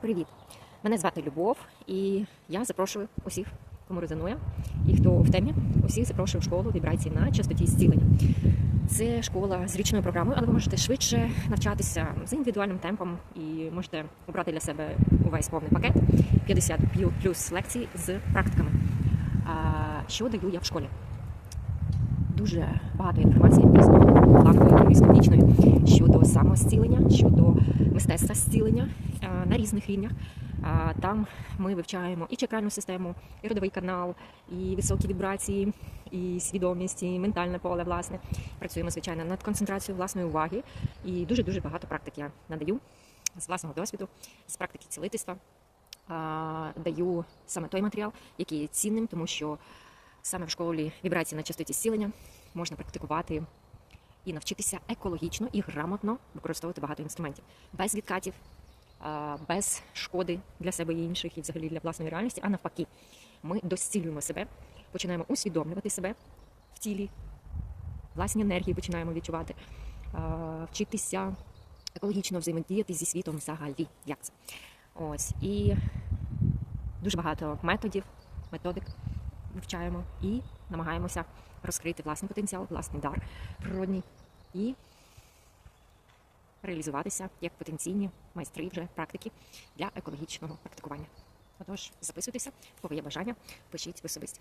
Привіт! Мене звати Любов, і я запрошую усіх, кому резонує, і хто в темі, усіх запрошую в школу вібрацій на частоті зцілення. Це школа з річною програмою, але ви можете швидше навчатися з індивідуальним темпом і можете обрати для себе увесь повний пакет 50 плюс лекцій з практиками. Що даю я в школі? Дуже багато інформації різнопланової, різнобічної щодо самозцілення, щодо мистецтва зцілення на різних рівнях. Там ми вивчаємо і чакральну систему, і родовий канал, і високі вібрації, і свідомість, і ментальне поле. Власне працюємо звичайно над концентрацією власної уваги. І дуже дуже багато практик я надаю з власного досвіду, з практики цілительства. Даю саме той матеріал, який є цінним, тому що саме в школі вібрації на частоті зцілення можна практикувати і навчитися екологічно і грамотно використовувати багато інструментів без відкатів, без шкоди для себе і інших, і взагалі для власної реальності. А навпаки, ми дозцілюємо себе, починаємо усвідомлювати себе в тілі, власні енергії починаємо відчувати, вчитися екологічно взаємодіяти зі світом взагалі. Як це? Ось і дуже багато методів, методик вивчаємо і намагаємося розкрити власний потенціал, власний дар природній і реалізуватися як потенційні майстри вже практики для екологічного практикування. Отож, записуйтеся, в кого є бажання, пишіть в особисті.